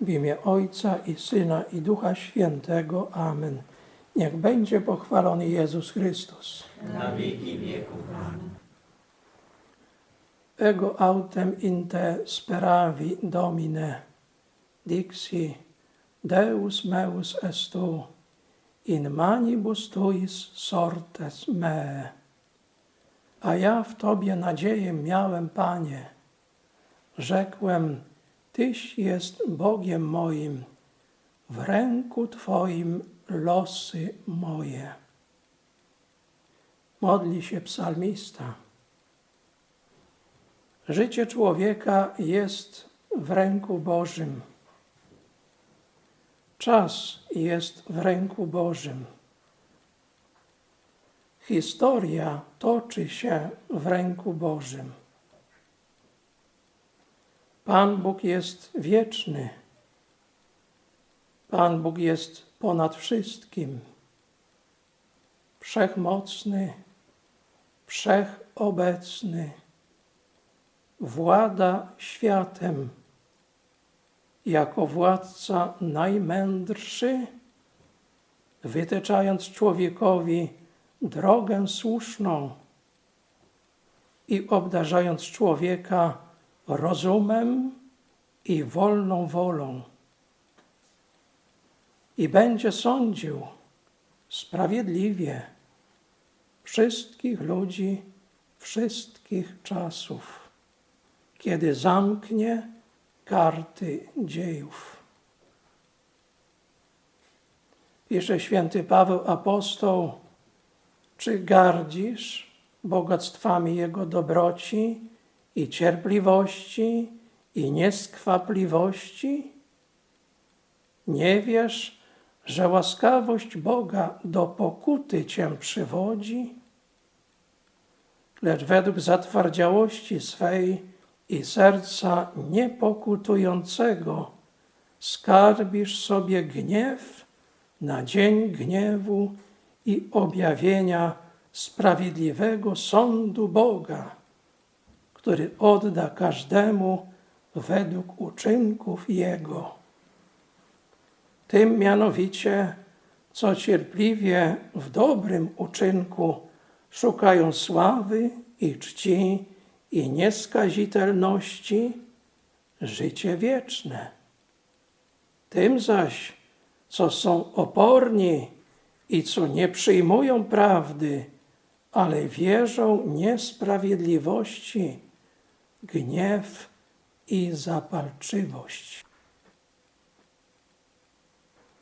W imię Ojca i Syna i Ducha Świętego. Amen. Niech będzie pochwalony Jezus Chrystus. na wieki wieków. Amen. Ego autem in te speravi, Domine, dixi, Deus meus est tu, in manibus tuis sortes me. A ja w Tobie nadzieję miałem, Panie. Rzekłem, Tyś jest Bogiem moim, w ręku Twoim losy moje. Modli się psalmista. Życie człowieka jest w ręku Bożym. Czas jest w ręku Bożym. Historia toczy się w ręku Bożym. Pan Bóg jest wieczny. Pan Bóg jest ponad wszystkim. Wszechmocny, wszechobecny włada światem jako władca najmędrszy, wytyczając człowiekowi drogę słuszną i obdarzając człowieka rozumem i wolną wolą. I będzie sądził sprawiedliwie wszystkich ludzi wszystkich czasów kiedy zamknie karty dziejów. Pisze święty Paweł apostoł, czy gardzisz bogactwami Jego dobroci i cierpliwości i nieskwapliwości? Nie wiesz, że łaskawość Boga do pokuty cię przywodzi? Lecz według zatwardziałości swej i serca niepokutującego skarbisz sobie gniew na dzień gniewu i objawienia sprawiedliwego sądu Boga, który odda każdemu według uczynków Jego. Tym mianowicie, co cierpliwie w dobrym uczynku szukają sławy i czci, i nieskazitelności życie wieczne. Tym zaś, co są oporni i co nie przyjmują prawdy, ale wierzą niesprawiedliwości, gniew i zapalczywość.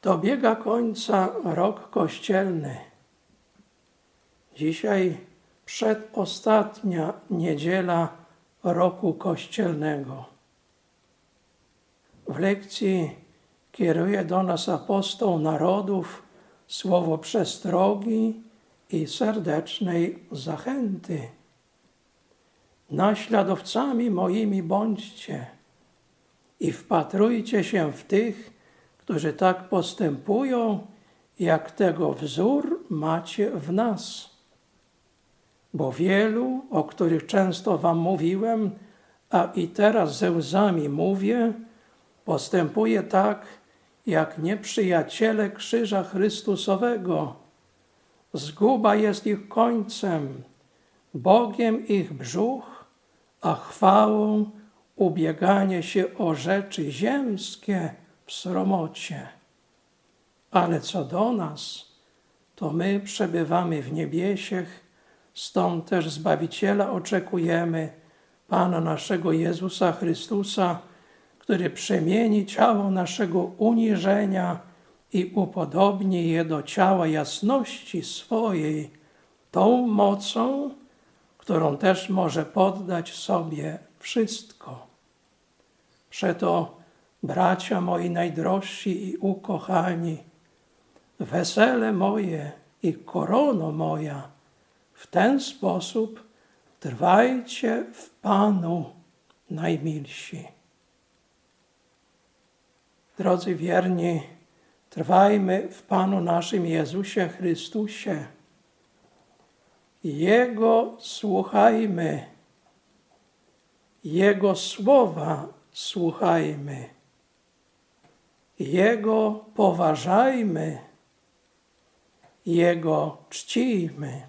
Dobiega końca rok kościelny. Dzisiaj przedostatnia niedziela roku kościelnego. W lekcji kieruje do nas apostoł narodów słowo przestrogi i serdecznej zachęty. Naśladowcami moimi bądźcie i wpatrujcie się w tych, którzy tak postępują, jak tego wzór macie w nas. Bo wielu, o których często wam mówiłem, a i teraz ze łzami mówię, postępuje tak, jak nieprzyjaciele krzyża Chrystusowego. Zguba jest ich końcem, Bogiem ich brzuch, a chwałą ubieganie się o rzeczy ziemskie w sromocie. Ale co do nas, to my przebywamy w niebiesiech, stąd też Zbawiciela oczekujemy, Pana naszego Jezusa Chrystusa, który przemieni ciało naszego uniżenia i upodobni je do ciała jasności swojej, tą mocą, którą też może poddać sobie wszystko. Przeto, bracia moi najdrożsi i ukochani, wesele moje i korono moja, w ten sposób trwajcie w Panu najmilsi. Drodzy wierni, trwajmy w Panu naszym Jezusie Chrystusie. Jego słuchajmy, Jego słowa słuchajmy, Jego poważajmy, Jego czcijmy,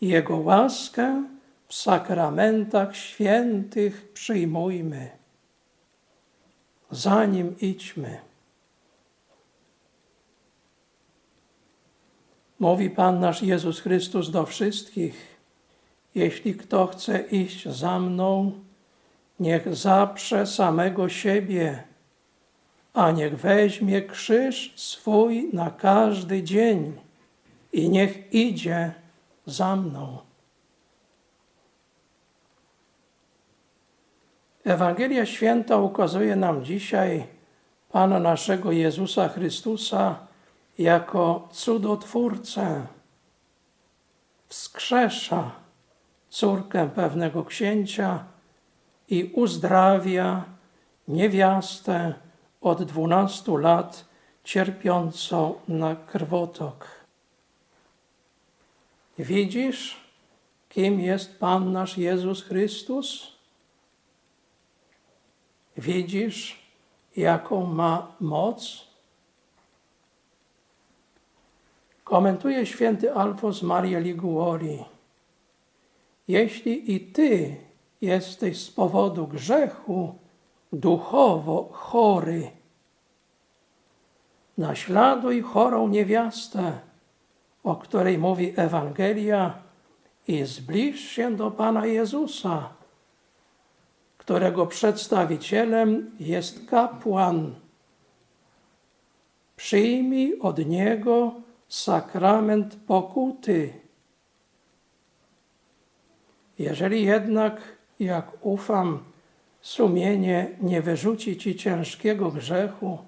Jego łaskę w sakramentach świętych przyjmujmy. Za Nim idźmy. Mówi Pan nasz Jezus Chrystus do wszystkich: Jeśli kto chce iść za mną, niech zaprze samego siebie, a niech weźmie krzyż swój na każdy dzień i niech idzie za mną. Ewangelia Święta ukazuje nam dzisiaj Pana naszego Jezusa Chrystusa jako cudotwórcę. Wskrzesza córkę pewnego księcia i uzdrawia niewiastę od dwunastu lat cierpiącą na krwotok. Widzisz, kim jest Pan nasz Jezus Chrystus? Widzisz, jaką ma moc? Komentuje święty Alfons Maria Liguori. Jeśli i ty jesteś z powodu grzechu duchowo chory, naśladuj chorą niewiastę, o której mówi Ewangelia, i zbliż się do Pana Jezusa, którego przedstawicielem jest kapłan. Przyjmij od Niego sakrament pokuty. Jeżeli jednak, jak ufam, sumienie nie wyrzuci ci ciężkiego grzechu,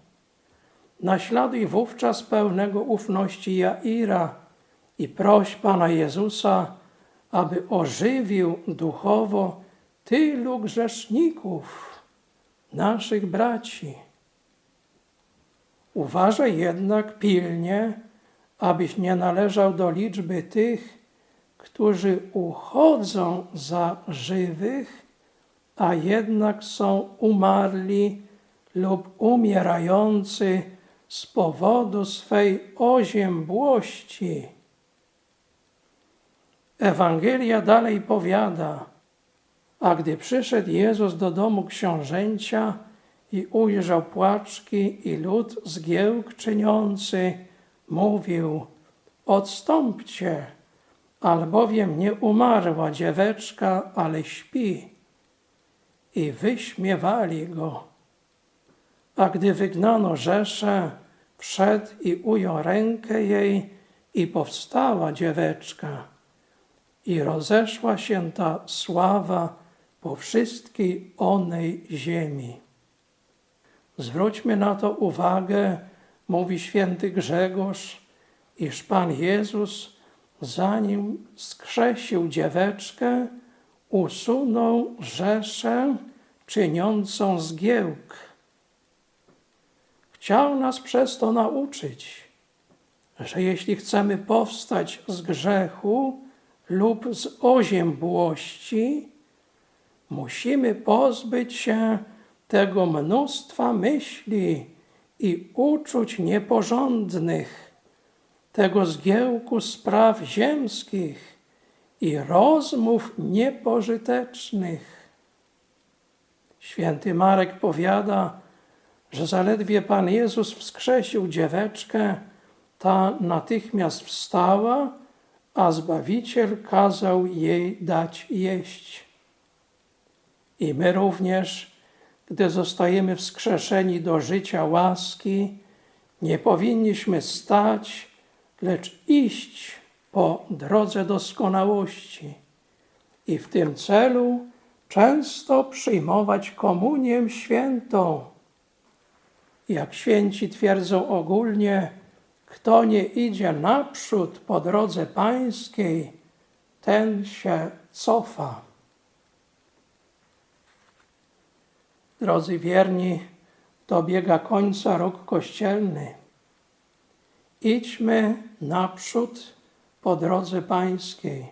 naśladuj wówczas pełnego ufności Jaira i proś Pana Jezusa, aby ożywił duchowo tylu grzeszników, naszych braci. Uważaj jednak pilnie, abyś nie należał do liczby tych, którzy uchodzą za żywych, a jednak są umarli lub umierający z powodu swej oziębłości. Ewangelia dalej powiada, a gdy przyszedł Jezus do domu książęcia i ujrzał płaczki i lud zgiełk czyniący, mówił, odstąpcie, albowiem nie umarła dzieweczka, ale śpi. I wyśmiewali go. A gdy wygnano Rzeszę, wszedł i ujął rękę jej i powstała dzieweczka. I rozeszła się ta sława po wszystkiej onej ziemi. Zwróćmy na to uwagę, mówi święty Grzegorz, iż Pan Jezus, zanim skrzesił dzieweczkę, usunął rzeszę czyniącą zgiełk. Chciał nas przez to nauczyć, że jeśli chcemy powstać z grzechu lub z oziębłości, musimy pozbyć się tego mnóstwa myśli i uczuć nieporządnych, tego zgiełku spraw ziemskich i rozmów niepożytecznych. Święty Marek powiada, że zaledwie Pan Jezus wskrzesił dzieweczkę, ta natychmiast wstała, a Zbawiciel kazał jej dać jeść. I my również, gdy zostajemy wskrzeszeni do życia łaski, nie powinniśmy stać, lecz iść po drodze doskonałości i w tym celu często przyjmować komunię świętą. Jak święci twierdzą ogólnie, kto nie idzie naprzód po drodze pańskiej, ten się cofa. Drodzy wierni, dobiega końca rok kościelny. Idźmy naprzód po drodze pańskiej.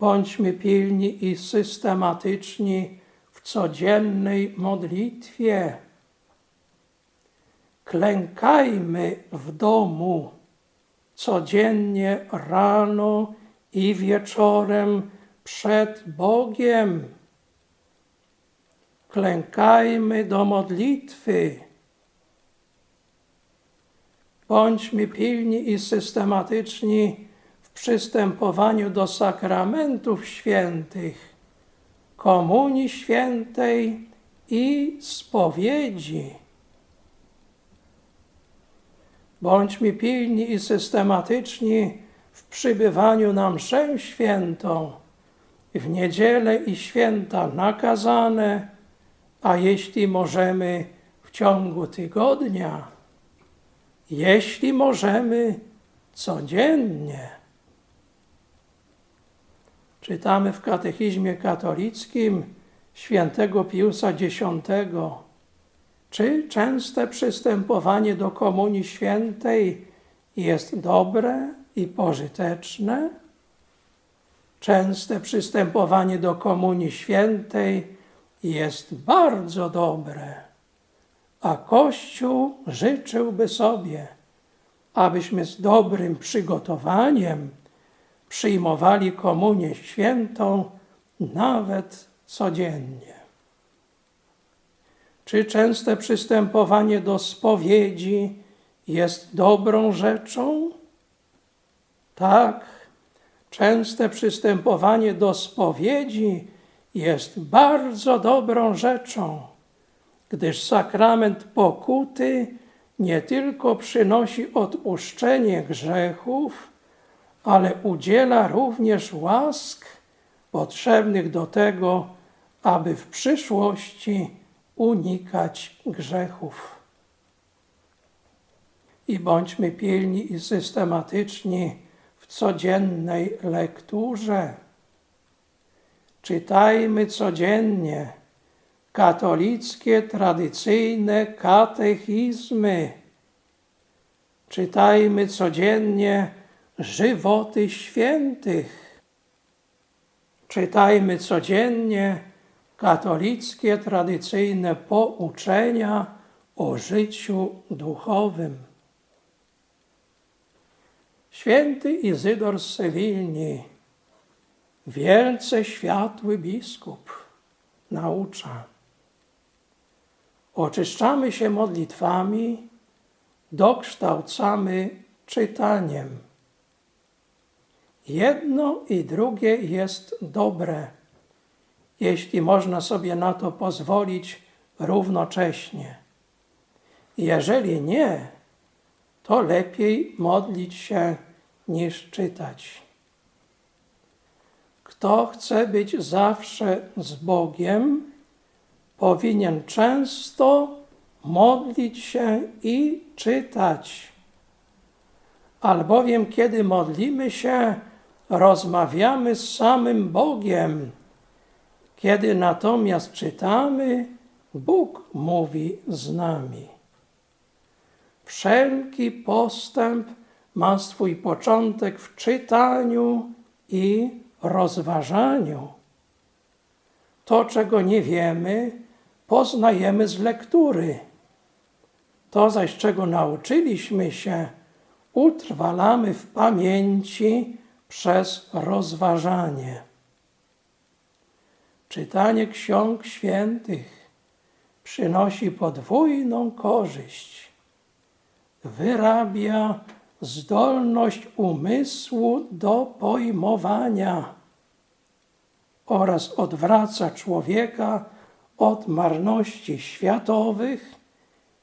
Bądźmy pilni i systematyczni w codziennej modlitwie. Klękajmy w domu codziennie rano i wieczorem przed Bogiem. Klękajmy do modlitwy. Bądźmy pilni i systematyczni w przystępowaniu do sakramentów świętych, komunii świętej i spowiedzi. Bądźmy pilni i systematyczni w przybywaniu na mszę świętą, w niedzielę i święta nakazane, a jeśli możemy w ciągu tygodnia, jeśli możemy codziennie. Czytamy w katechizmie katolickim świętego Piusa X. Czy częste przystępowanie do Komunii Świętej jest dobre i pożyteczne? Częste przystępowanie do Komunii Świętej jest bardzo dobre, a Kościół życzyłby sobie, abyśmy z dobrym przygotowaniem przyjmowali Komunię Świętą nawet codziennie. Czy częste przystępowanie do spowiedzi jest dobrą rzeczą? Tak, częste przystępowanie do spowiedzi jest bardzo dobrą rzeczą, gdyż sakrament pokuty nie tylko przynosi odpuszczenie grzechów, ale udziela również łask potrzebnych do tego, aby w przyszłości unikać grzechów. I bądźmy pilni i systematyczni w codziennej lekturze. Czytajmy codziennie katolickie, tradycyjne katechizmy. Czytajmy codziennie żywoty świętych. Czytajmy codziennie katolickie, tradycyjne pouczenia o życiu duchowym. Święty Izydor z Sewilni, wielce światły biskup, naucza. Oczyszczamy się modlitwami, dokształcamy czytaniem. Jedno i drugie jest dobre jeśli można sobie na to pozwolić równocześnie. Jeżeli nie, to lepiej modlić się niż czytać. Kto chce być zawsze z Bogiem, powinien często modlić się i czytać. Albowiem, kiedy modlimy się, rozmawiamy z samym Bogiem. Kiedy natomiast czytamy, Bóg mówi z nami. Wszelki postęp ma swój początek w czytaniu i rozważaniu. To, czego nie wiemy, poznajemy z lektury. To zaś, czego nauczyliśmy się, utrwalamy w pamięci przez rozważanie. Czytanie ksiąg świętych przynosi podwójną korzyść. Wyrabia zdolność umysłu do pojmowania oraz odwraca człowieka od marności światowych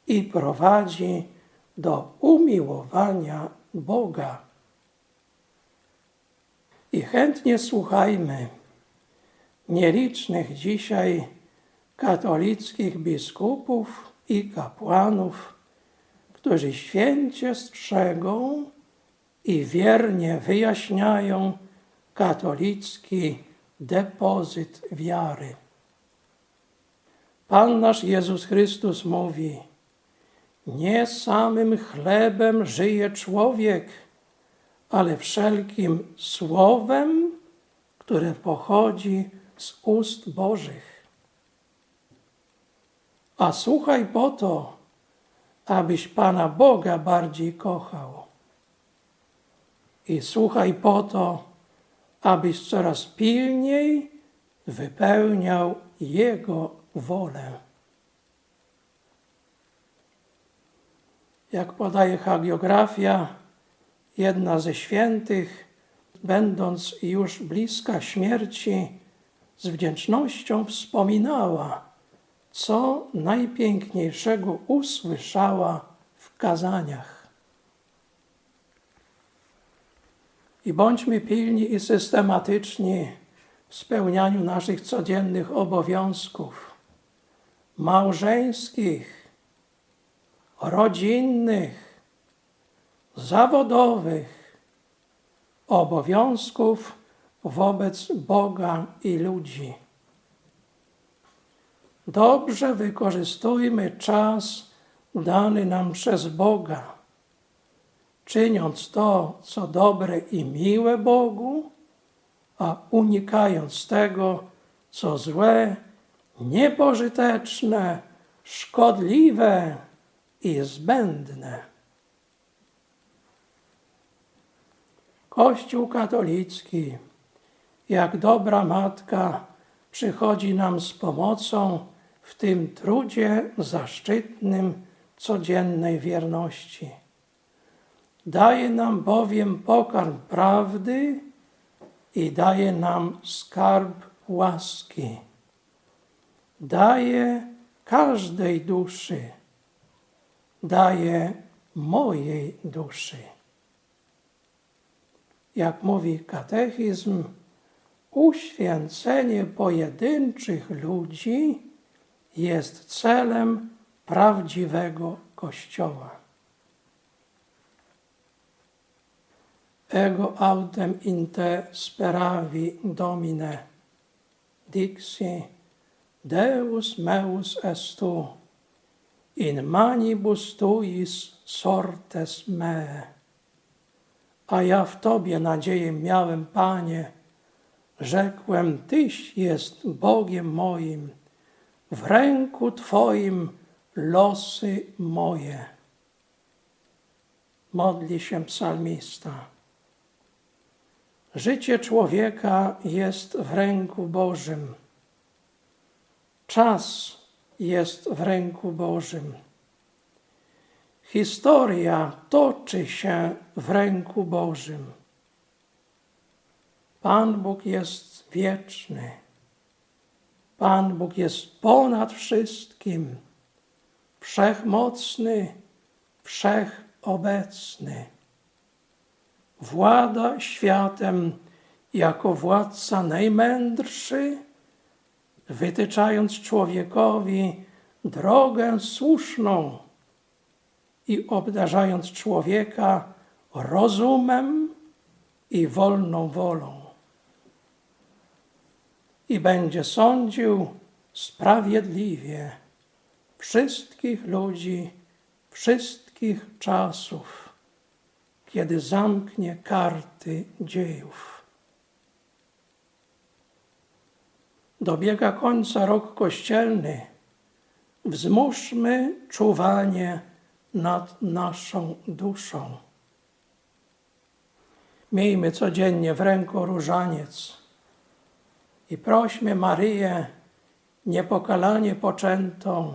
i prowadzi do umiłowania Boga. I chętnie słuchajmy nielicznych dzisiaj katolickich biskupów i kapłanów, którzy święcie strzegą i wiernie wyjaśniają katolicki depozyt wiary. Pan nasz Jezus Chrystus mówi: Nie samym chlebem żyje człowiek, ale wszelkim słowem, które pochodzi z ust Bożych. A słuchaj po to, abyś Pana Boga bardziej kochał. I słuchaj po to, abyś coraz pilniej wypełniał Jego wolę. Jak podaje hagiografia, jedna ze świętych, będąc już bliska śmierci, z wdzięcznością wspominała, co najpiękniejszego usłyszała w kazaniach. I bądźmy pilni i systematyczni w spełnianiu naszych codziennych obowiązków małżeńskich, rodzinnych, zawodowych, obowiązków wobec Boga i ludzi. Dobrze wykorzystujmy czas dany nam przez Boga, czyniąc to, co dobre i miłe Bogu, a unikając tego, co złe, niepożyteczne, szkodliwe i zbędne. Kościół katolicki, jak dobra matka, przychodzi nam z pomocą w tym trudzie zaszczytnym codziennej wierności. Daje nam bowiem pokarm prawdy i daje nam skarb łaski. Daje każdej duszy, daje mojej duszy. Jak mówi katechizm, uświęcenie pojedynczych ludzi jest celem prawdziwego Kościoła. Ego autem in te speravi domine, dixi, Deus meus est tu, in manibus tuis sortes me. A ja w Tobie nadzieję miałem, Panie, rzekłem, Tyś jest Bogiem moim, w ręku Twoim losy moje. Modli się psalmista. Życie człowieka jest w ręku Bożym. Czas jest w ręku Bożym. Historia toczy się w ręku Bożym. Pan Bóg jest wieczny. Pan Bóg jest ponad wszystkim, wszechmocny, wszechobecny. Włada światem jako władca najmędrszy, wytyczając człowiekowi drogę słuszną i obdarzając człowieka rozumem i wolną wolą. I będzie sądził sprawiedliwie wszystkich ludzi, wszystkich czasów, kiedy zamknie karty dziejów. Dobiega końca rok kościelny. Wzmuszmy czuwanie nad naszą duszą. Miejmy codziennie w ręku różaniec i prośmy Maryję, niepokalanie poczętą,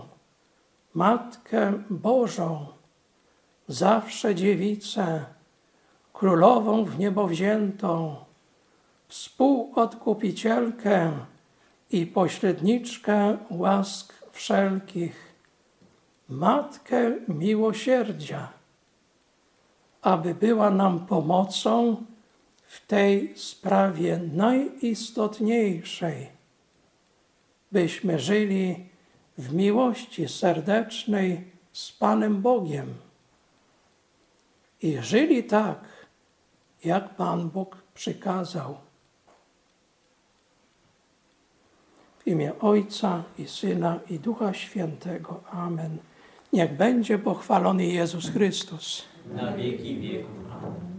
Matkę Bożą, zawsze dziewicę, królową w niebo wziętą, współodkupicielkę i pośredniczkę łask wszelkich, Matkę miłosierdzia, aby była nam pomocą w tej sprawie najistotniejszej, byśmy żyli w miłości serdecznej z Panem Bogiem i żyli tak, jak Pan Bóg przykazał. W imię Ojca i Syna i Ducha Świętego. Amen. Niech będzie pochwalony Jezus Chrystus. Na wieki wieków. Amen.